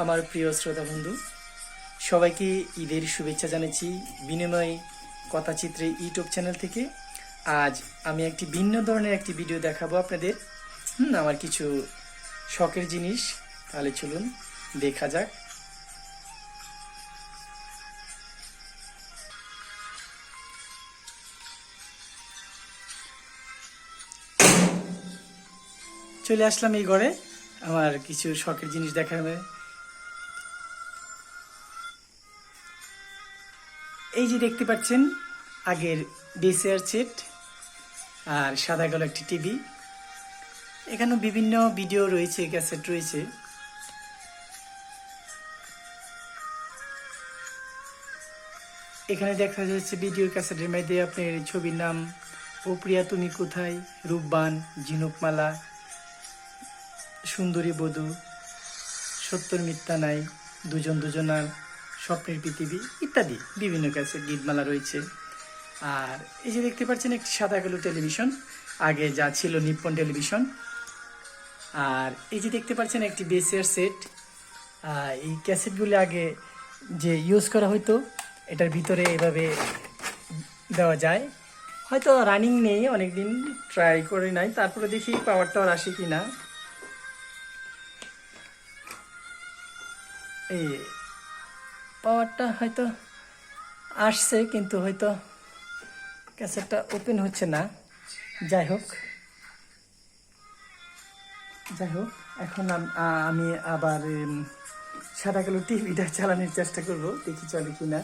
আমার প্রিয় শ্রোতা বন্ধু, সবাইকে ঈদের শুভেচ্ছা জানাচ্ছি বিনিময় কথাচিত্রে ইউটিউব চ্যানেল থেকে। আজ আমি একটি ভিন্ন ধরনের একটি ভিডিও দেখাবো আপনাদের। হুম, আমার কিছু শখের জিনিস। তাহলে চলুন, দেখা যাক। চলে আসলাম এই ঘরে। আমার কিছু শখের জিনিস দেখাবে। এই যে দেখতে পাচ্ছেন, আগের ডিসিআর সেট আর সাদা কালো একটি টিভি এখানেও বিভিন্ন ভিডিও রয়েছে ক্যাসেট রয়েছে। এখানে দেখা যাচ্ছে ভিডিও ক্যাসেটের মধ্যে আপনার ছবির নাম, ও প্রিয়া তুমি কোথায়? রূপবান, ঝিনুকমালা, সুন্দরী বধূ সত্তর মিথ্যা নাই, দুজন দুজনার স্বপ্নের পৃথিবী ইত্যাদি। বিভিন্ন কাছে গীতমালা রয়েছে। আর এই যে দেখতে পাচ্ছেন, একটি সাদা কালো টেলিভিশন। আগে যা ছিল নিপ্পন টেলিভিশন। আর এই যে দেখতে পাচ্ছেন, একটি বেসের সেট। এই ক্যাসেটগুলি আগে যে ইউজ করা হতো এটার ভিতরে এভাবে দেওয়া যায়। হয়তো রানিং নেই, অনেকদিন ট্রাই করে নাই। তারপরে দেখি পাওয়ার টাওয়ার আসে কি না এই পাওয়ারটা হয়তো আসছে, কিন্তু হয়তো ক্যাসেটটা ওপেন হচ্ছে না। যাই হোক। যাই হোক, এখন আমি আবার সাদা কালো টিভিটা চালানোর চেষ্টা করব, দেখি চলে কি না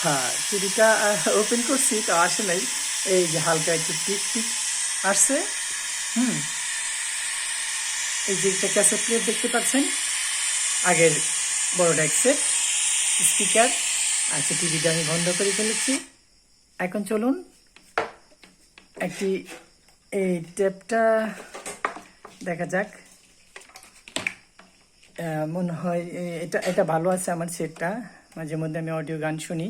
হ্যাঁ টিভিটা ওপেন করছি, তো আসে নাই। এই যে হালকা একটু টিক টিক আসছে। হুম। এই যে একটা ক্যাসেট প্লেট দেখতে পাচ্ছেন, আগের বড়টা এক সেট, স্পিকার আচ্ছা টিভিটা আমি বন্ধ করে ফেলেছি। এখন চলুন, একটি এই টেপটা দেখা যাক। মনে হয় এটা এটা ভালো আছে আমার সেটটা। মাঝে মধ্যে আমি অডিও গান শুনি।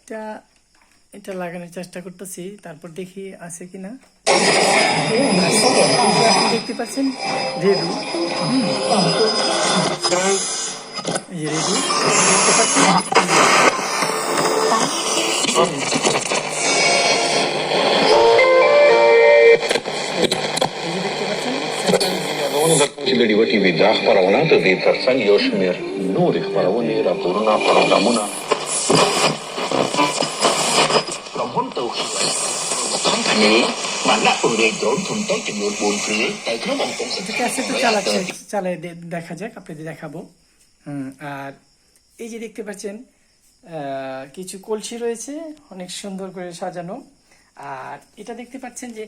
এটা এটা লাগানোর চেষ্টা করতেছি তারপর দেখি আছে কি না দেখতে পাচ্ছেন রেডু এই রেডু দেখতে পাচ্ছেন Iedere die dagparagonaat, die verzang Josh meer nodig, maar wanneer dat corona-paradamona. ক্যাসেটটা চালাচ্ছে চালাই দেখা যাক আপনাদের দেখাবো হুম আর এই যে দেখতে পাচ্ছেন কিছু কলসি রয়েছে অনেক সুন্দর করে সাজানো। আর এটা দেখতে পাচ্ছেন যে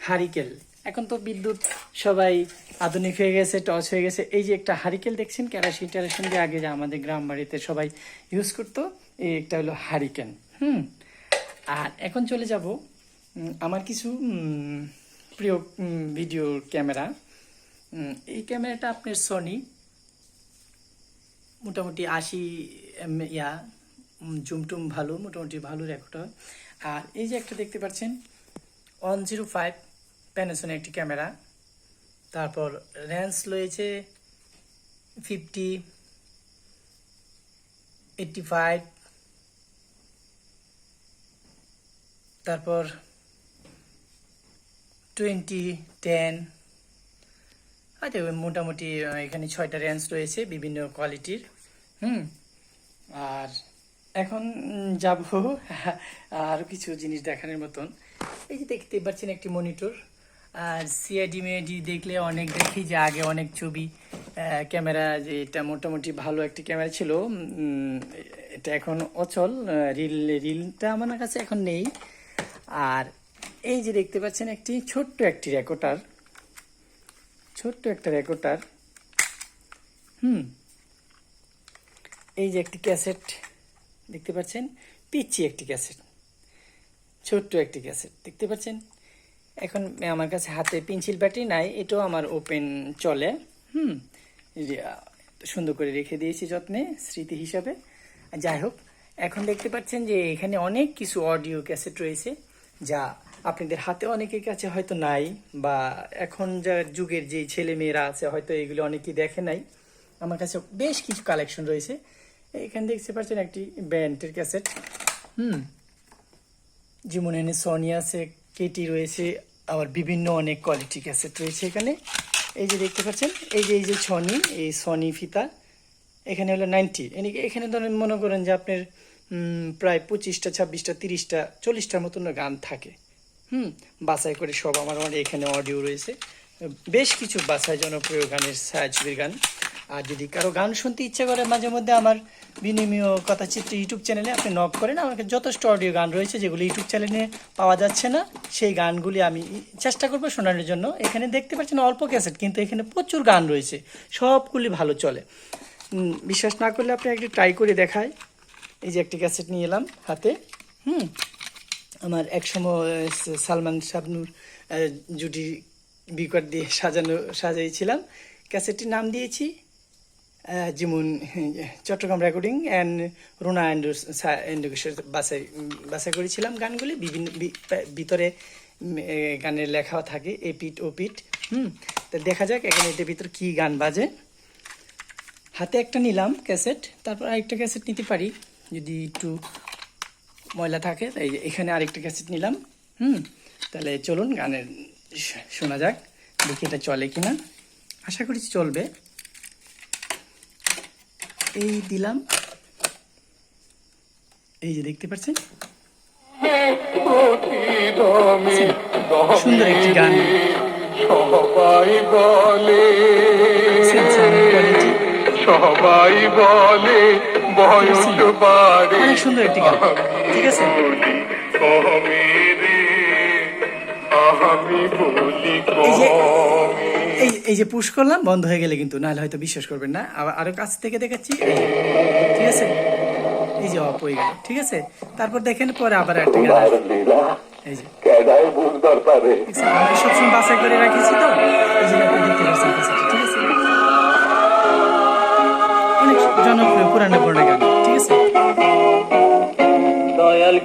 হারিকেল। এখন তো বিদ্যুৎ সবাই আধুনিক হয়ে গেছে টর্চ হয়ে গেছে। এই যে একটা হারিকেল দেখছেন কেরাসিন টেরাসিন দিয়ে আগে যে আমাদের গ্রাম বাড়িতে সবাই ইউজ করতো এই একটা হলো হারিকেন। হুম আর এখন চলে যাব আমার কিছু প্রিয় ভিডিও ক্যামেরা। এই ক্যামেরাটা আপনার সনি মোটামুটি আশি এম, ইয়া জুমটুম ভালো, মোটামুটি ভালো রেকর্ড হয়। আর এই যে একটা দেখতে পাচ্ছেন ওয়ান জিরো ফাইভ প্যানাসোনিক একটি ক্যামেরা। তারপর র্যান্স রয়েছে ফিফটি এইটটি ফাইভ তারপর টোয়েন্টি টেন আচ্ছা মোটামুটি এখানে ছয়টা রেঞ্জ রয়েছে বিভিন্ন কোয়ালিটির হুম? আর এখন যাব আরও কিছু জিনিস দেখানোর মতন। এই যে দেখতে পাচ্ছেন একটি মনিটর আর সিআইডি মেডি দেখলে অনেক দেখি যে আগে অনেক ছবি ক্যামেরা যে এটা মোটামুটি ভালো একটি ক্যামেরা ছিল। এটা এখন অচল রিল রিলটা আমার কাছে এখন নেই। আর এই যে দেখতে পাচ্ছেন একটি ছোট্ট একটি রেকর্ডার, ছোট্ট একটা রেকর্ডার, হুম, এই যে একটি ক্যাসেট, দেখতে পাচ্ছেন পিচ্ছি একটি ক্যাসেট, ছোট্ট একটি ক্যাসেট, দেখতে পাচ্ছেন, এখন আমার কাছে হাতে পেন্সিল ব্যাটারি নাই, এটাও আমার ওপেন চলে, হুম সুন্দর করে রেখে দিয়েছি যত্নে, স্মৃতি হিসাবে যাই হোক, এখন দেখতে পাচ্ছেন যে এখানে অনেক কিছু অডিও ক্যাসেট রয়েছে, যা আপনাদের হাতে অনেকের কাছে হয়তো নাই বা এখন যা যুগের যে ছেলে মেয়েরা আছে, হয়তো এগুলো অনেকেই দেখে নাই। আমার কাছে বেশ কিছু কালেকশন রয়েছে। এখানে দেখতে পাচ্ছেন একটি ব্যান্ডের ক্যাসেট হুম, যেমন এনে সনি আছে কেটি রয়েছে, আবার বিভিন্ন অনেক কোয়ালিটি ক্যাসেট রয়েছে এখানে। এই যে দেখতে পাচ্ছেন, এই যে এই যে সনি এই সনি ফিতা, এখানে হলো নাইনটি এখানে ধরেন মনে করেন যে আপনার প্রায় পঁচিশটা, ছাব্বিশটা, তিরিশটা, চল্লিশটার মতন গান থাকে। হুম, বাছাই করে সব আমার আমার এখানে অডিও রয়েছে। বেশ কিছু বাছাই জনপ্রিয় গানের ছায়াছবির গান। আর যদি কারও গান শুনতে ইচ্ছে করে, মাঝে মধ্যে আমার বিনিময় কথাচিত্র ইউটিউব চ্যানেলে আপনি নক করেন। আমাকে যথেষ্ট অডিও গান রয়েছে, যেগুলো ইউটিউব চ্যানেলে পাওয়া যাচ্ছে না। সেই গানগুলি আমি চেষ্টা করব শোনানোর জন্য। এখানে দেখতে পাচ্ছেন অল্প ক্যাসেট, কিন্তু এখানে প্রচুর গান রয়েছে। সবগুলি ভালো চলে। বিশ্বাস না করলে আপনি একটু ট্রাই করে দেখায় এই যে একটি ক্যাসেট নিয়ে এলাম হাতে। হুম আমার একসময় সালমান শাবনুর জুটি বিকট দিয়ে সাজানো, সাজাইছিলাম। ক্যাসেটটির নাম দিয়েছি যেমন চট্টগ্রাম রেকর্ডিং অ্যান্ড রোনা অ্যান্ড এন্ডুকেশন বাসাই বাছাই করেছিলাম গানগুলি। বিভিন্ন ভিতরে গানের লেখাও থাকে, এ পিট ও পিট হুম? তা দেখা যাক এখানে এটার ভিতর কী গান বাজে। হাতে একটা নিলাম ক্যাসেট, তারপর আরেকটা ক্যাসেট নিতে পারি, যদি একটু ময়লা থাকে তাই এখানে আরেকটা ক্যাসেট নিলাম। হুম তাহলে চলুন গানের শোনা যাক দেখি এটা চলে কিনা। আশা করি চলবে। এই দিলাম। এই যে দেখতে পাচ্ছেন? সুন্দর একটি গান। সবাই বলে সবাই বলে বয়স বাড়ে অনেক সুন্দর একটি গান। ঠিক আছে? এই যে- এই যে পুশ করলাম বন্ধ হয়ে গেলে কিন্তু নাহলে হয়তো বিশ্বাস করবেন না। আবার আরও কাছ থেকে দেখাচ্ছি। ঠিক আছে? এই যে অপ হয়ে গেল ঠিক আছে? তারপর দেখেন পরে আবার একটা আসবে। এই যে। সবসময় বাছাই করে রাখিছি তো এই জন্য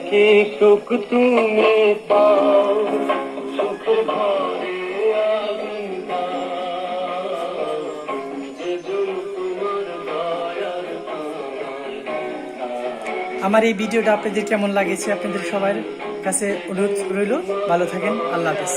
কি সুখ তুমি পাও সুখ আমার এই ভিডিওটা আপনাদের কেমন লাগেছে আপনাদের সবার কাছে অনুরোধ রইল। ভালো থাকেন। আল্লাহ হাফেজ।